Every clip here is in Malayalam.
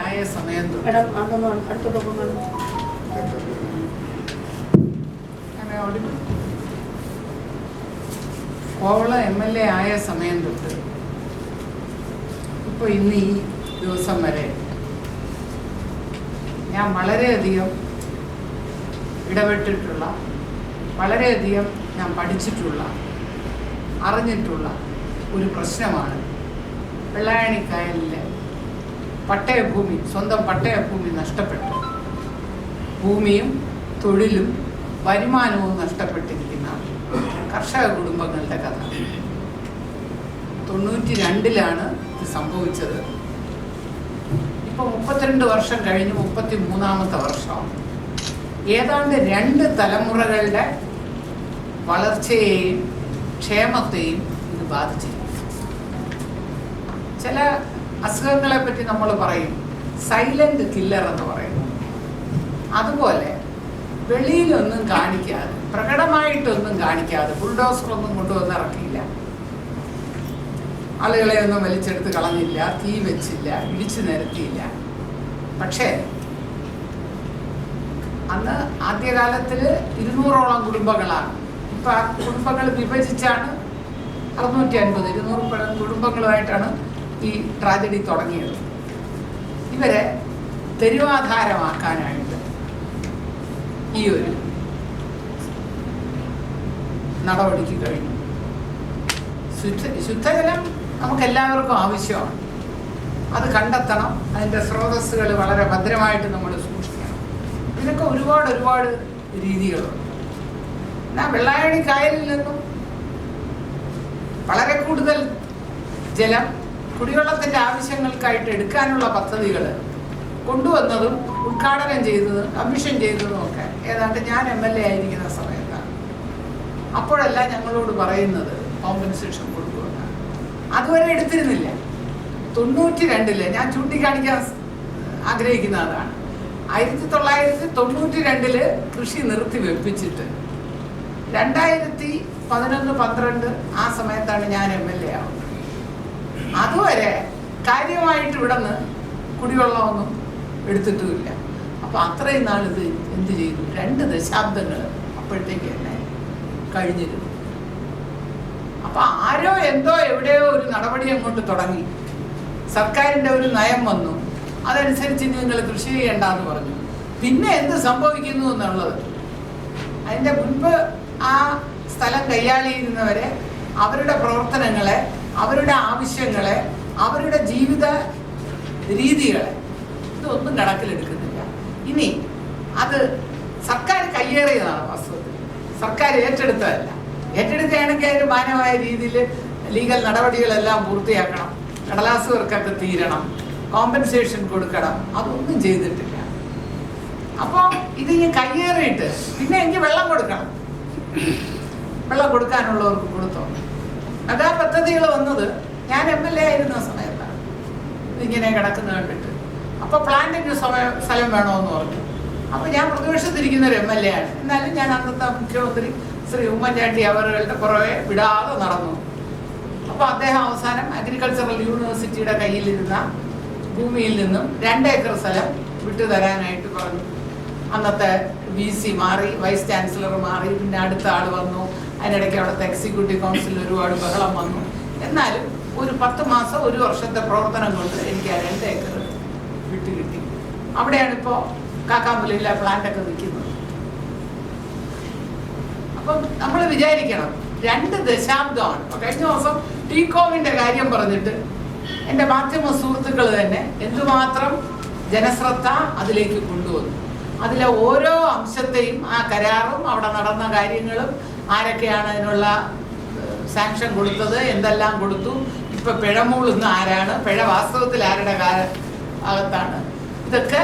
ആയ മേഡം അതൊന്ന്? കോവളം എം എൽ എ ആയ സമയം തൊട്ട് ഇപ്പോൾ ഇന്ന് ഈ ദിവസം വരെ ഞാൻ വളരെയധികം ഇടപെട്ടിട്ടുള്ള വളരെയധികം ഞാൻ പഠിച്ചിട്ടുള്ള അറിഞ്ഞിട്ടുള്ള ഒരു പ്രശ്നമാണ് വെള്ളായണിക്കായലിലെ പട്ടയഭൂമി സ്വന്തം പട്ടയഭൂമി നഷ്ടപ്പെട്ടു. ഭൂമിയും തൊഴിലും വരുമാനവും നഷ്ടപ്പെട്ടിരിക്കുന്ന കർഷക കുടുംബങ്ങളുടെ കഥ. തൊണ്ണൂറ്റി രണ്ടിലാണ് ഇത് സംഭവിച്ചത്. ഇപ്പൊ മുപ്പത്തിരണ്ട് വർഷം കഴിഞ്ഞ് മുപ്പത്തി മൂന്നാമത്തെ വർഷം. ഏതാണ്ട് രണ്ട് തലമുറകളുടെ വളർച്ചയെയും ക്ഷേമത്തെയും ഇത് ബാധിച്ചിരിക്കും ചില അസുഖങ്ങളെ പറ്റി നമ്മൾ പറയും. സൈലന്റ് കില്ലർ എന്ന് പറയുന്നു. അതുപോലെ വെളിയിലൊന്നും കാണിക്കാതെ പ്രകടമായിട്ടൊന്നും കാണിക്കാതെ ബുൾഡോസറൊന്നും കൊണ്ടുവന്ന് ഇറക്കിയില്ല. ആളുകളെ ഒന്നും വലിച്ചെടുത്ത് കളഞ്ഞില്ല തീ വെച്ചില്ല ഇടിച്ചു നിരത്തിയില്ല. പക്ഷേ അന്ന് ആദ്യകാലത്തിൽ ഇരുന്നൂറോളം കുടുംബങ്ങളാണ്. ഇപ്പം ആ കുടുംബങ്ങൾ വിഭജിച്ചാണ് അറുന്നൂറ്റി അൻപത് ഇരുന്നൂറ് കുടുംബങ്ങളുമായിട്ടാണ് ഈ ട്രാജഡി തുടങ്ങിയത്. ഇവരെ തെരുവാധാരമാക്കാനായിട്ട് ഈ ഒരു നടപടിക്ക് കഴിഞ്ഞു. ശുദ്ധ ശുദ്ധജലം നമുക്ക് എല്ലാവർക്കും ആവശ്യമാണ്. അത് കണ്ടെത്തണം. അതിന്റെ സ്രോതസ്സുകൾ വളരെ ഭദ്രമായിട്ട് നമ്മൾ സൂക്ഷിക്കണം. ഇതിനൊക്കെ ഒരുപാട് ഒരുപാട് രീതികളുണ്ട്. എന്നാൽ വെള്ളായണി കായലിൽ നിന്നും വളരെ കൂടുതൽ ജലം കുടിവെള്ളത്തിന്റെ ആവശ്യങ്ങൾക്കായിട്ട് എടുക്കാനുള്ള പദ്ധതികൾ കൊണ്ടുവന്നതും ഉദ്ഘാടനം ചെയ്തതും കമ്മീഷൻ ചെയ്തതും ഒക്കെ. ഏതാണ്ട് ഞാൻ എം എൽ എ ആയിരിക്കുന്ന സമയത്താണ് അപ്പോഴല്ല ഞങ്ങളോട് പറയുന്നത് കോമ്പൻസേഷൻ കൊടുക്കുക. അതുവരെ എടുത്തിരുന്നില്ല. തൊണ്ണൂറ്റി രണ്ടിൽ ഞാൻ ചൂണ്ടിക്കാണിക്കാൻ ആഗ്രഹിക്കുന്ന അതാണ് ആയിരത്തി തൊള്ളായിരത്തി തൊണ്ണൂറ്റി രണ്ടിൽ കൃഷി നിർത്തി വെപ്പിച്ചിട്ട് രണ്ടായിരത്തി പതിനൊന്ന് പന്ത്രണ്ട് ആ സമയത്താണ് ഞാൻ എം എൽ എ ആവുന്നത്. അതുവരെ കാര്യമായിട്ട് ഇവിടെ നിന്ന് കുടിവെള്ളമൊന്നും എടുത്തിട്ടുമില്ല. അപ്പോൾ അത്രയും നാൾ ഇത് എന്ത് ചെയ്തു? രണ്ട് ദശാബ്ദങ്ങൾ അപ്പോഴത്തേക്ക് തന്നെ കഴിഞ്ഞിരുന്നു. അപ്പൊ ആരോ എന്തോ എവിടെയോ ഒരു നടപടി അങ്ങോട്ട് തുടങ്ങി. സർക്കാരിന്റെ ഒരു നയം വന്നു. അതനുസരിച്ച് നിങ്ങൾ കൃഷി ചെയ്യണ്ടെന്ന് പറഞ്ഞു. പിന്നെ എന്ത് സംഭവിക്കുന്നു എന്നുള്ളത്? അതിന്റെ മുൻപ് ആ സ്ഥലം കൈയാളിയിരുന്നവരെ അവരുടെ പ്രവർത്തനങ്ങളെ അവരുടെ ആവശ്യങ്ങളെ അവരുടെ ജീവിത രീതികളെ. ഇതൊന്നും കണക്കിലെടുക്കുന്നില്ല. ഇനി അത് സർക്കാർ കയ്യേറിയതാണ് വാസ്തവത്തിൽ. സർക്കാർ ഏറ്റെടുത്തതല്ല. ഏറ്റെടുക്കുകയാണെങ്കിൽ അതിന് മാന്യമായ രീതിയിൽ ലീഗൽ നടപടികളെല്ലാം പൂർത്തിയാക്കണം. കടലാസ് വർക്കൊക്കെ തീരണം. കോമ്പൻസേഷൻ കൊടുക്കണം. അതൊന്നും ചെയ്തിട്ടില്ല. അപ്പോൾ ഇത് ഇനി കയ്യേറിയിട്ട് പിന്നെ എനിക്ക് വെള്ളം കൊടുക്കണം. വെള്ളം കൊടുക്കാനുള്ളവർക്ക് കൊടുത്തോ അതാ പദ്ധതികൾ വന്നത്. ഞാൻ എം എൽ എ ആയിരുന്ന സമയത്താണ് ഇങ്ങനെ കിടക്കുന്ന കണ്ടിട്ട്. അപ്പോൾ പ്ലാന്റിന് സമയം സ്ഥലം വേണമെന്ന് പറഞ്ഞു. അപ്പോൾ ഞാൻ പ്രതിപക്ഷത്തിരിക്കുന്ന ഒരു എം എൽ എ ആണ്. എന്നാലും ഞാൻ അന്നത്തെ മുഖ്യമന്ത്രി ശ്രീ ഉമ്മൻചാണ്ടി അവരുടെ പുറകെ വിടാതെ നടന്നു. അപ്പോൾ അദ്ദേഹം അവസാനം അഗ്രികൾച്ചറൽ യൂണിവേഴ്സിറ്റിയുടെ കയ്യിലിരുന്ന ഭൂമിയിൽ നിന്നും രണ്ട് ഏക്കർ സ്ഥലം വിട്ടുതരാനായിട്ട് പറഞ്ഞു. അന്നത്തെ വി സി മാറി വൈസ് ചാൻസലർ മാറി പിന്നെ അടുത്ത ആൾ വന്നു. അതിനിടയ്ക്ക് അവിടുത്തെ എക്സിക്യൂട്ടീവ് കൗൺസിലിൽ ഒരുപാട് ബഹളം വന്നു. എന്നാലും ഒരു പത്ത് മാസം ഒരു വർഷത്തെ പ്രവർത്തനം കൊണ്ട് എനിക്ക് ആ രണ്ട് ഏക്കർ വിട്ടു കിട്ടി. അവിടെയാണ് ഇപ്പോൾ കാക്കാമ്പുലിയിലെ പ്ലാന്റ് ഒക്കെ നിൽക്കുന്നത് അപ്പം നമ്മൾ വിചാരിക്കണം രണ്ട് ദശാബ്ദമാണ്. കഴിഞ്ഞ ദിവസം ടീകോവിന്റെ കാര്യം പറഞ്ഞിട്ട് എന്റെ മാധ്യമ സുഹൃത്തുക്കൾ തന്നെ എന്തുമാത്രം ജനശ്രദ്ധ അതിലേക്ക് കൊണ്ടുവന്നു. അതിലെ ഓരോ അംശത്തെയും ആ കരാറും അവിടെ നടന്ന കാര്യങ്ങളും ആരൊക്കെയാണ് അതിനുള്ള സാങ്ഷൻ കൊടുത്തത് എന്തെല്ലാം കൊടുത്തു ഇപ്പൊ പിഴമൂളുന്ന ആരാണ് പിഴ വാസ്തവത്തിൽ ആരുടെ അകത്താണ്. ഇതൊക്കെ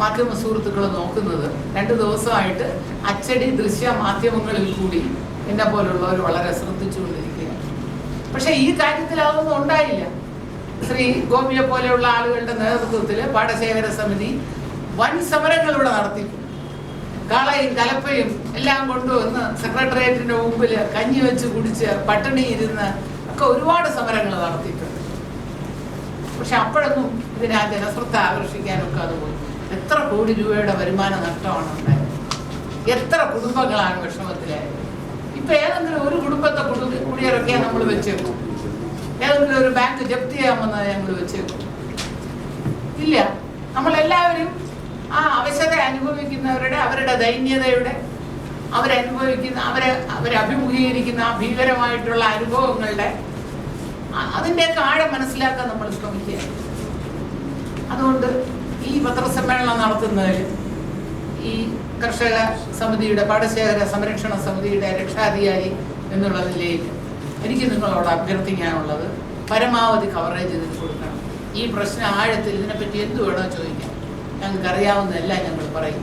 മാധ്യമ സുഹൃത്തുക്കൾ നോക്കുന്നത്. രണ്ട് ദിവസമായിട്ട് അച്ചടി ദൃശ്യ മാധ്യമങ്ങളിൽ കൂടി എന്നെ പോലുള്ളവർ വളരെ ശ്രദ്ധിച്ചുകൊണ്ടിരിക്കുകയാണ്. പക്ഷെ ഈ കാര്യത്തിൽ അതൊന്നും ഉണ്ടായില്ല. ശ്രീ ഗോപിയെ പോലെയുള്ള ആളുകളുടെ നേതൃത്വത്തിൽ പാടശേഖര സമിതി വൻ സമരങ്ങൾ ഇവിടെ നടത്തി കാളയും കലപ്പയും എല്ലാം കൊണ്ടുവന്ന് സെക്രട്ടേറിയറ്റിന്റെ മുമ്പിൽ കഞ്ഞി വെച്ച് കുടിച്ച് പട്ടിണി ഇരുന്ന് ഒക്കെ ഒരുപാട് സമരങ്ങൾ നടത്തിയിട്ടുണ്ട്. പക്ഷെ അപ്പോഴൊന്നും ഇതിനെ ആ ജനശ്രദ്ധ ആകർഷിക്കാനൊക്കെ അത് പോയി. എത്ര കോടി രൂപയുടെ വരുമാന നഷ്ടമാണ് ഉണ്ടായത്. എത്ര കുടുംബങ്ങളാണ് വിഷമത്തിലായത്. ഇപ്പൊ ഏതെങ്കിലും ഒരു കുടുംബത്തെ കുടുംബ കൂടിയൊക്കെ നമ്മൾ വെച്ചേക്കും. ഏതെങ്കിലും ഒരു ബാങ്ക് ജപ്തി ചെയ്യാമെന്ന് ഞങ്ങൾ വെച്ചേക്കും. ഇല്ല. നമ്മളെല്ലാവരും അനുഭവിക്കുന്നവരുടെ അവരുടെ ദൈന്യതയുടെ അവരനുഭവിക്കുന്ന അവരെ അവരഭിമുഖീകരിക്കുന്ന ആ ഭീകരമായിട്ടുള്ള അനുഭവങ്ങളുടെ അതിന്റെ ആഴം മനസ്സിലാക്കാൻ നമ്മൾ ശ്രമിക്കുക. അതുകൊണ്ട് ഈ പത്രസമ്മേളനം നടത്തുന്നതിൽ ഈ കർഷക സമിതിയുടെ പാടശേഖര സംരക്ഷണ സമിതിയുടെ രക്ഷാധികാരി എന്നുള്ള നിലയിൽ എനിക്ക് നിങ്ങളോട് അഭ്യർത്ഥിക്കാനുള്ളത് പരമാവധി കവറേജ് ഇതിന് കൊടുക്കണം. ഈ പ്രശ്നം ആഴത്തിൽ ഇതിനെപ്പറ്റി എന്ത് വേണോ ചോദിക്കാം. ഞങ്ങൾക്ക് അറിയാവുന്നതല്ല ഞങ്ങൾ പറയും.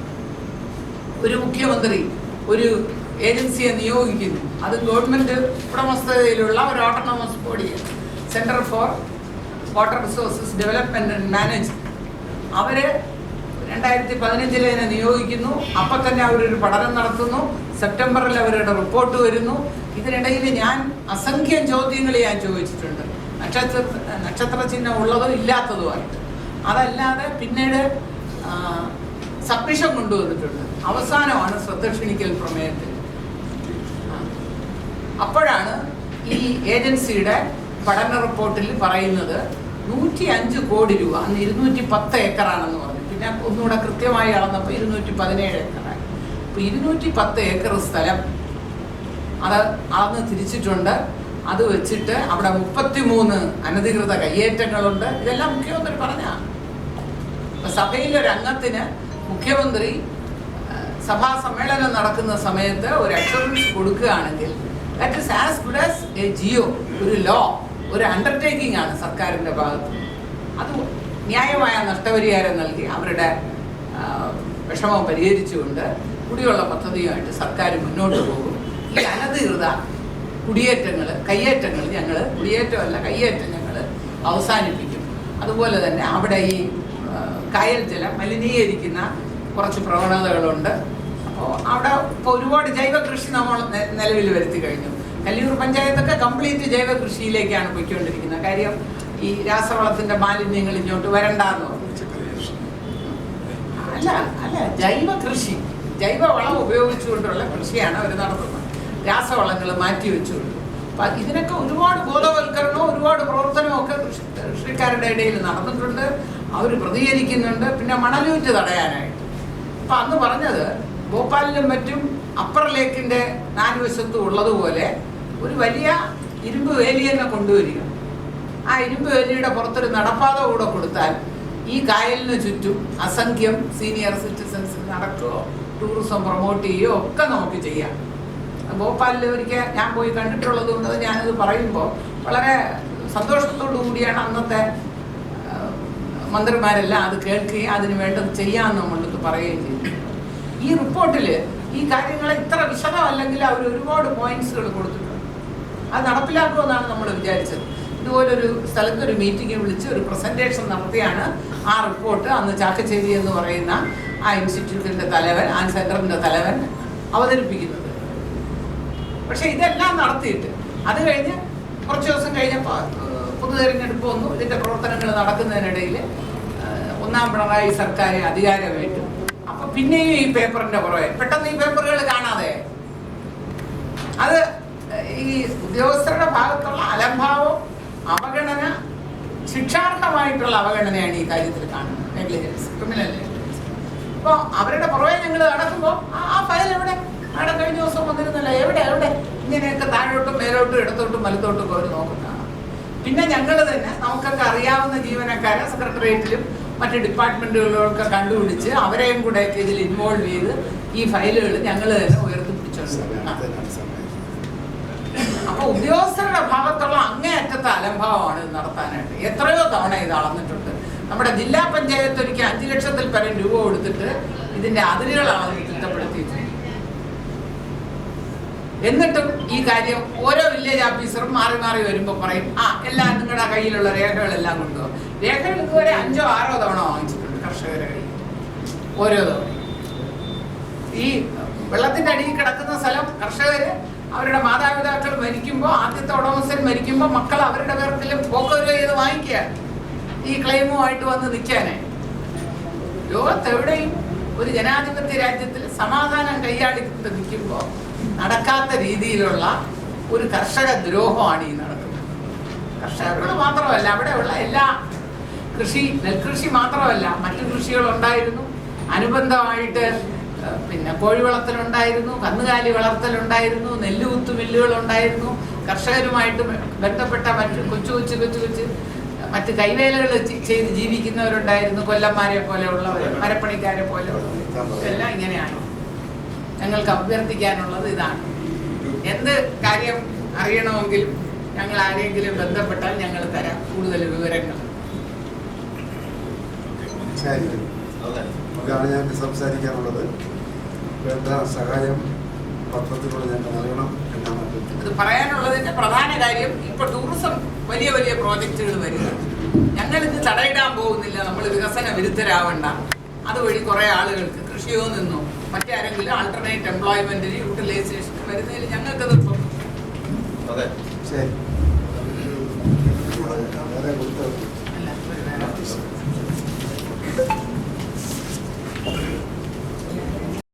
ഒരു മുഖ്യമന്ത്രി ഒരു ഏജൻസിയെ നിയോഗിക്കുന്നു. അത് ഗവൺമെന്റ് ഉടമസ്ഥതയിലുള്ള ഒരു ഓട്ടോണമസ് ബോഡിയാണ് centre for water resources development and management അവർ രണ്ടായിരത്തി പതിനഞ്ചിൽ അതിനെ നിയോഗിക്കുന്നു. അപ്പൊ തന്നെ അവരൊരു പഠനം നടത്തുന്നു. സെപ്റ്റംബറിൽ അവരുടെ റിപ്പോർട്ട് വരുന്നു. ഇതിനിടയിൽ ഞാൻ അസംഖ്യം ചോദ്യങ്ങൾ ഞാൻ ചോദിച്ചിട്ടുണ്ട്. നക്ഷത്ര നക്ഷത്ര ചിഹ്നം ഉള്ളതോ ഇല്ലാത്തതോ ആയിട്ട്. അതല്ലാതെ പിന്നീട് സബ്മിഷൻ കൊണ്ടുവന്നിട്ടുണ്ട്. അവസാനമാണ് ശ്രദ്ധ ക്ഷണിക്കൽ പ്രമേയത്തിൽ. അപ്പോഴാണ് ഈ ഏജൻസിയുടെ പഠന റിപ്പോർട്ടിൽ പറയുന്നത് നൂറ്റി അഞ്ച് കോടി രൂപ അന്ന് ഇരുന്നൂറ്റി പത്ത് ഏക്കറാണെന്ന് പറഞ്ഞു. പിന്നെ ഒന്നുകൂടെ കൃത്യമായി അളന്നപ്പോൾ ഇരുന്നൂറ്റി പതിനേഴ് ഏക്കറായി. അപ്പോൾ ഇരുന്നൂറ്റി പത്ത് ഏക്കർ സ്ഥലം അത് അളന്ന് തിരിച്ചിട്ടുണ്ട്. അത് വെച്ചിട്ട് അവിടെ മുപ്പത്തിമൂന്ന് അനധികൃത കയ്യേറ്റങ്ങളുണ്ട്. ഇതെല്ലാം മുഖ്യമന്ത്രി പറഞ്ഞ സഭയിലെ ഒരു അംഗത്തിന് മുഖ്യമന്ത്രി സഭാ സമ്മേളനം നടക്കുന്ന സമയത്ത് ഒരു അഷുറൻസ് കൊടുക്കുകയാണെങ്കിൽ that is as good as a GO ഒരു ലോ ഒരു അണ്ടർടേക്കിംഗ് ആണ് സർക്കാരിന്റെ ഭാഗത്ത്. അത് ന്യായമായ നഷ്ടപരിഹാരം നൽകി അവരുടെ വിഷമം പരിഹരിച്ചുകൊണ്ട് കുടിവെള്ള പദ്ധതിയുമായിട്ട് സർക്കാർ മുന്നോട്ട് പോകും. ഈ അനധികൃത കുടിയേറ്റങ്ങൾ കയ്യേറ്റങ്ങൾ ഞങ്ങൾ കുടിയേറ്റമല്ല കയ്യേറ്റം ഞങ്ങൾ അവസാനിപ്പിക്കും. അതുപോലെ തന്നെ അവിടെ ഈ കായൽ ജലം മലിനീകരിക്കുന്ന കുറച്ച് പ്രവണതകളുണ്ട്. അപ്പോൾ അവിടെ ഇപ്പോൾ ഒരുപാട് ജൈവ കൃഷി നമ്മൾ നിലവിൽ വരുത്തി കഴിഞ്ഞു. കല്ലിയൂർ പഞ്ചായത്തൊക്കെ കംപ്ലീറ്റ് ജൈവ കൃഷിയിലേക്കാണ് പോയിക്കൊണ്ടിരിക്കുന്നത്. കാര്യം ഈ രാസവളത്തിന്റെ മാലിന്യങ്ങൾ ഇങ്ങോട്ട് വരണ്ടെന്ന് അല്ല അല്ല ജൈവ കൃഷി ജൈവ വളം ഉപയോഗിച്ചുകൊണ്ടുള്ള കൃഷിയാണ് അവർ നടത്തുന്നത്. രാസവളങ്ങൾ മാറ്റി വെച്ചുകൊണ്ട്. അപ്പൊ ഇതിനൊക്കെ ഒരുപാട് ബോധവൽക്കരണവും ഒരുപാട് പ്രവർത്തനവും ഒക്കെ കൃഷി കൃഷിക്കാരുടെ ഇടയിൽ നടന്നിട്ടുണ്ട്. അവർ പ്രതികരിക്കുന്നുണ്ട് പിന്നെ മണലൂറ്റ് തടയാനായിട്ട്. അപ്പൊ അന്ന് പറഞ്ഞത് ഭോപ്പാലിലും മറ്റും അപ്പർ ലേക്കിന്റെ നാലുവശത്തും ഉള്ളതുപോലെ ഒരു വലിയ ഇരുമ്പ് വേലി തന്നെ കൊണ്ടുവരിക ആ ഇരുമ്പ് വേലിയുടെ പുറത്തൊരു നടപ്പാത കൂടെ കൊടുത്താൽ ഈ കായലിന് ചുറ്റും അസംഖ്യം സീനിയർ സിറ്റിസൺസ് നടക്കുകയോ ടൂറിസം പ്രൊമോട്ട് ചെയ്യുകയോ ഒക്കെ നമുക്ക് ചെയ്യാം. ഭോപ്പാലിൽ ഒരിക്കൽ ഞാൻ പോയി കണ്ടിട്ടുള്ളത് കൊണ്ട് ഞാനിത് പറയുമ്പോൾ വളരെ സന്തോഷത്തോടു കൂടിയാണ് അന്നത്തെ മന്ത്രിമാരെല്ലാം അത് കേൾക്കുകയും അതിന് വേണ്ടത് ചെയ്യാമെന്ന് നമ്മൾക്ക് പറയുകയും ചെയ്തു. ഈ റിപ്പോർട്ടിൽ ഈ കാര്യങ്ങൾ ഇത്ര വിശദമല്ലെങ്കിൽ അവർ ഒരുപാട് പോയിന്റ്സുകൾ കൊടുത്തിട്ടുണ്ട്. അത് നടപ്പിലാക്കുമെന്നാണ് നമ്മൾ വിചാരിച്ചത്. ഇതുപോലൊരു സ്ഥലത്ത് ഒരു മീറ്റിംഗ് വിളിച്ച് ഒരു പ്രസന്റേഷൻ നടത്തിയാണ് ആ റിപ്പോർട്ട്. അന്ന് ചാക്കച്ചേരി എന്ന് പറയുന്ന ആ ഇൻസ്റ്റിറ്റ്യൂട്ടിന്റെ തലവൻ ആ സെന്ററിന്റെ തലവൻ അവതരിപ്പിക്കുന്നത്. പക്ഷെ ഇതെല്ലാം നടത്തിയിട്ട് അത് കഴിഞ്ഞ് കുറച്ച് ദിവസം കഴിഞ്ഞപ്പോൾ പൊതു തെരഞ്ഞെടുപ്പ് വന്നു ഇതിന്റെ പ്രവർത്തനങ്ങൾ നടക്കുന്നതിനിടയിൽ ഒന്നാം പിണറായി സർക്കാർ അധികാരമേറ്റു അപ്പൊ പിന്നെയും ഈ പേപ്പറിന്റെ പുറകെ. പെട്ടെന്ന് ഈ പേപ്പറുകൾ കാണാതെ. അത് ഈ ഉദ്യോഗസ്ഥരുടെ ഭാഗത്തുള്ള അലംഭാവം അവഗണന ശിക്ഷാർഹമായിട്ടുള്ള അവഗണനയാണ് ഈ കാര്യത്തിൽ കാണുന്നത്. നെഗ്ലിജൻസ് അപ്പോൾ അവരുടെ പുറകെ ഞങ്ങൾ നടക്കുമ്പോൾ ആ ഫയൽ എവിടെ? അവിടെ കഴിഞ്ഞ ദിവസം വന്നിരുന്നല്ലോ. എവിടെ? എവിടെ? ഇങ്ങനെയൊക്കെ താഴോട്ടും മേലോട്ടും ഇടത്തോട്ടും വലത്തോട്ടും അവർ നോക്കുന്നതാണ് പിന്നെ ഞങ്ങൾ തന്നെ നമുക്കൊക്കെ അറിയാവുന്ന ജീവനക്കാരെ സെക്രട്ടേറിയറ്റിലും മറ്റ് ഡിപ്പാർട്ട്മെന്റുകളൊക്കെ കണ്ടുപിടിച്ച് അവരെയും കൂടെ ഇതിൽ ഇൻവോൾവ് ചെയ്ത് ഈ ഫയലുകൾ ഞങ്ങൾ തന്നെ ഉയർത്തിപ്പിടിച്ചോണ്ട് അപ്പൊ ഉദ്യോഗസ്ഥരുടെ ഭാഗത്തുള്ള അങ്ങേയറ്റത്തെ അലംഭാവമാണ് ഇത് നടത്താനായിട്ട്. എത്രയോ തവണ ഇത് അളന്നിട്ടുണ്ട്. നമ്മുടെ ജില്ലാ പഞ്ചായത്ത് ഒരിക്കൽ അഞ്ചു ലക്ഷത്തിൽ പരം രൂപ കൊടുത്തിട്ട് ഇതിന്റെ അതിരുകളാണ് തിട്ടപ്പെടുത്തിയിട്ടുണ്ട് എന്നിട്ടും ഈ കാര്യം ഓരോ വില്ലേജ് ഓഫീസറും മാറി മാറി വരുമ്പോൾ പറയും ആ എല്ലാം നിങ്ങളുടെ കയ്യിലുള്ള രേഖകളെല്ലാം കൊണ്ടുപോകും രേഖകൾ ഇതുവരെ അഞ്ചോ ആറോ തവണ വാങ്ങിച്ചിട്ടുണ്ട് കർഷകരെ കയ്യിൽ. ഓരോ തവണ. ഈ വെള്ളത്തിന്റെ അടിയിൽ കിടക്കുന്ന സ്ഥലം കർഷകര് അവരുടെ മാതാപിതാക്കൾ മരിക്കുമ്പോൾ ആദ്യത്തെ ഉടമസ്ഥൻ മരിക്കുമ്പോൾ മക്കൾ അവരുടെ പേർക്കിലും പോക്കോരോ ചെയ്ത് വാങ്ങിക്കുക ഈ ക്ലെയിമുമായിട്ട് വന്ന് നിൽക്കാനായി ലോകത്തെവിടെയും ഒരു ജനാധിപത്യ രാജ്യത്തിൽ സമാധാനം കൈയാളിക്കൊണ്ട് നിൽക്കുമ്പോൾ നടക്കാത്ത രീതിയിലുള്ള ഒരു കർഷക ദ്രോഹമാണ് ഈ നടക്കുന്നത്. കർഷകരോട് മാത്രമല്ല അവിടെയുള്ള എല്ലാ കൃഷി നെൽകൃഷി മാത്രമല്ല മറ്റു കൃഷികൾ ഉണ്ടായിരുന്നു അനുബന്ധമായിട്ട് പിന്നെ കോഴി വളർത്തലുണ്ടായിരുന്നു കന്നുകാലി വളർത്തലുണ്ടായിരുന്നു നെല്ലുകുത്തു മില്ലുകളുണ്ടായിരുന്നു. കർഷകരുമായിട്ട് ബന്ധപ്പെട്ട മറ്റു കൊച്ചു കൊച്ചു കൊച്ചു കൊച്ചു മറ്റ് കൈവേലകൾ ചെയ്ത് ജീവിക്കുന്നവരുണ്ടായിരുന്നു. കൊല്ലന്മാരെ പോലെയുള്ളവർ മരപ്പണിക്കാരെ പോലെയുള്ളവർ എല്ലാം ഇങ്ങനെയാണ്. ഞങ്ങൾക്ക് അഭ്യർത്ഥിക്കാനുള്ളത് ഇതാണ്. എന്ത് കാര്യം അറിയണമെങ്കിൽ ഞങ്ങൾ ആരെങ്കിലും ബന്ധപ്പെട്ടാൽ ഞങ്ങൾ തരാം കൂടുതൽ വിവരങ്ങൾ. ശരി. അതാണ് ഞങ്ങൾക്ക് സംസാരിക്കാനുള്ളത്. വേണ്ട സഹായം പത്രത്തിലൂടെ ഞങ്ങൾക്ക് നൽകണം എന്നാണ് ഇത് പറയാനുള്ളതിന്റെ പ്രധാന കാര്യം ഇപ്പൊ ടൂറിസം വലിയ വലിയ പ്രോജക്റ്റുകൾ വരിക ഞങ്ങൾ ഇത് തടയിടാൻ പോകുന്നില്ല. നമ്മൾ വികസന വിരുദ്ധരാവണ്ട. അതുവഴി കുറെ ആളുകൾക്ക് കൃഷിയോ നിന്നോ മറ്റാരെങ്കിലും ആൾട്ടർനേറ്റ് എംപ്ലോയ്മെന്റിന് യൂട്ടിലൈസേഷൻ വരുന്നതിൽ ഞങ്ങൾക്ക് നിർബന്ധം. അതെ. ശരി. അല്ല